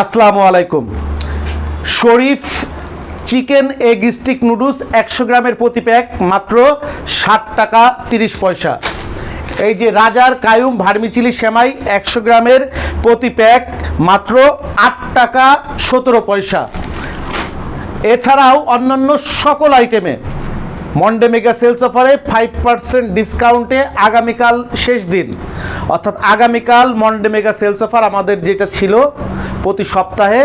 আসসালামু আলাইকুম। Sharif chicken egg stick noodles একশো গ্রামের প্রতি প্যাক, মাত্র ষাট টাকা তিরিশ পয়সা। এই যে রাজার কায়ুম ভার্মিচিলি সেমাই একশো গ্রামের প্রতি প্যাক, মাত্র আট টাকা সতেরো পয়সা। এছাড়াও অন্যান্য সকল আইটেমে মন্ডে মেগা সেলস অফারে ফাইভ পার্সেন্ট ডিসকাউন্টে আগামীকাল শেষ দিন। অর্থাৎ আগামীকাল মন্ডে মেগা সেলস অফার আমাদের যেটা ছিল প্রতি সপ্তাহে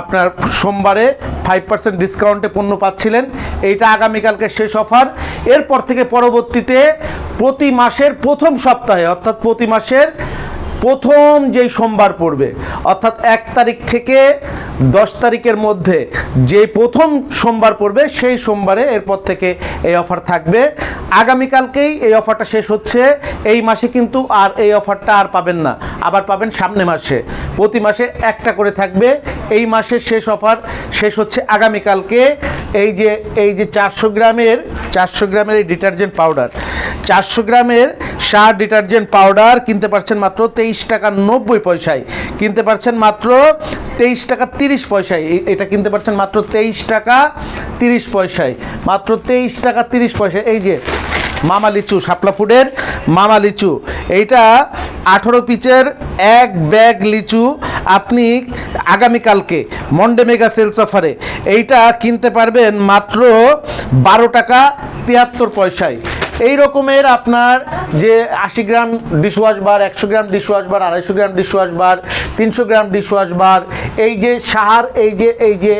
আপনার সোমবারে ফাইভ পার্সেন্ট ডিসকাউন্টে পণ্য পাচ্ছিলেন। এইটা আগামীকালকে শেষ অফার। এরপর থেকে পরবর্তীতে প্রতি মাসের প্রথম সপ্তাহে, অর্থাৎ প্রতি মাসের প্রথম যেই সোমবার পড়বে, অর্থাৎ এক তারিখ থেকে দশ তারিখের মধ্যে যে প্রথম সোমবার পড়বে, সেই সোমবারে এরপর থেকে এই অফার থাকবে। আগামীকালকেই এই অফারটা শেষ হচ্ছে, এই মাসে কিন্তু আর এই অফারটা আর পাবেন না, আবার পাবেন সামনে মাসে। প্রতি মাসে একটা করে থাকবে, এই মাসের শেষ অফার শেষ হচ্ছে আগামীকালকে। এই যে এই যে চারশো গ্রামের চারশো গ্রামের এই ডিটারজেন্ট পাউডার চারশো গ্রামের সার ডিটারজেন্ট পাউডার কিনতে পারছেন মাত্র তেইশ টাকা নব্বই পয়সায়। কিনতে পারছেন মাত্র তেইশ টাকা তিরিশ পয়সায়। এটা কিনতে পারছেন মাত্র তেইশ টাকা তিরিশ পয়সায়। মাত্র তেইশ টাকা তিরিশ পয়সায়। এই যে মামা লিচু, শাপলা ফুডের মামা লিচু। এইটা আঠেরো পিচের এক ব্যাগ লিচু আপনি আগামীকালকে মন্ডে মেগা সেলস অফারে। এইটা কিনতে পারবেন মাত্র বারো টাকা তিয়াত্তর পয়সায়। এই রকমের আপনার যে আশি গ্রাম ডিশওয়াশ বার একশো গ্রাম ডিশওয়াশ বার আড়াইশো গ্রাম ডিশওয়াশ বার তিনশো গ্রাম ডিশওয়াশ বার এই যে সাহার এই যে এই যে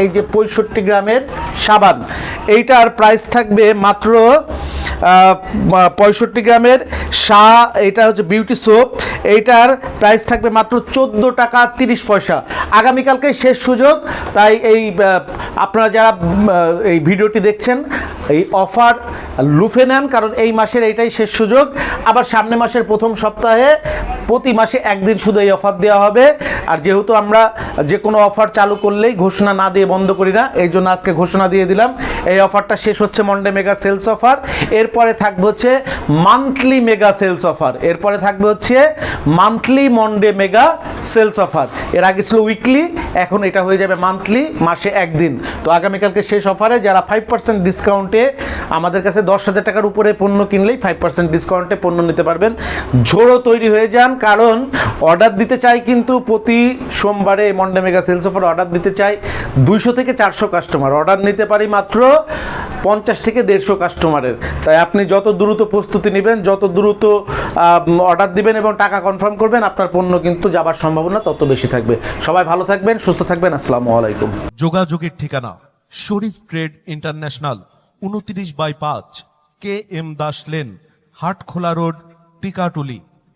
এই যে পঁয়ষট্টি গ্রামের সাবান, এইটার প্রাইস থাকবে মাত্র পঁয়ষট্টি গ্রামের সা এটা হচ্ছে বিউটি সোপ এইটার প্রাইস থাকবে মাত্র চোদ্দ টাকা তিরিশ পয়সা। আগামীকালকে শেষ সুযোগ, তাই এই আপনারা যারা এই ভিডিওটি দেখছেন এই অফার লুফে নেন, কারণ এই মাসের এইটাই শেষ সুযোগ। আবার সামনে মাসের প্রথম সপ্তাহে প্রতি মাসে একদিন শুধু এই অফার দেওয়া হবে। আর যেহেতু আমরা যে কোনো অফার চালু করলেই ঘোষণা না দিয়ে বন্ধ করি না, এই জন্য আজকে ঘোষণা দিয়ে দিলাম। এই অফারটা শেষ হচ্ছে মন্ডে মেগা সেলস অফার এরপরে থাকবে হচ্ছে মান্থলি মেগা সেলস অফার এরপরে থাকবে হচ্ছে monthly Monday mega sales offer এর আগে ছিল উইকলি এখন এটা হয়ে যাবে মান্থলি মাসে একদিন। তো আগামীকালকে শেষ অফারে যারা ফাইভ পার্সেন্ট ডিসকাউন্টে আমাদের কাছে দশ হাজার টাকার উপরে পণ্য কিনলেই ফাইভ পার্সেন্ট ডিসকাউন্টে পণ্য নিতে পারবেন। ঝোড়ো তৈরি হয়ে যান, কারণ অর্ডার দিতে চাই কিন্তু প্রতি সোমবারে Monday mega sales offer order দিতে চাই দুইশো থেকে চারশো কাস্টমার অর্ডার নিতে পারি মাত্র পঞ্চাশ থেকে দেড়শো কাস্টমারের তাই আপনি যত দ্রুত প্রস্তুতি নেবেন, যত দ্রুত অর্ডার দিবেন এবং টাকা কনফার্ম করবেন, আপনার পণ্য কিন্তু যাবার সম্ভাবনা তত বেশি থাকবে। সবাই ভালো থাকবেন, সুস্থ থাকবেন, আসসালামু আলাইকুম। যোগাযোগের ঠিকানা, শরীফ ট্রেড ইন্টারন্যাশনাল, উনত্রিশ বাই পাঁচ, K M Das lane, Hatkhola road, Tikatuli.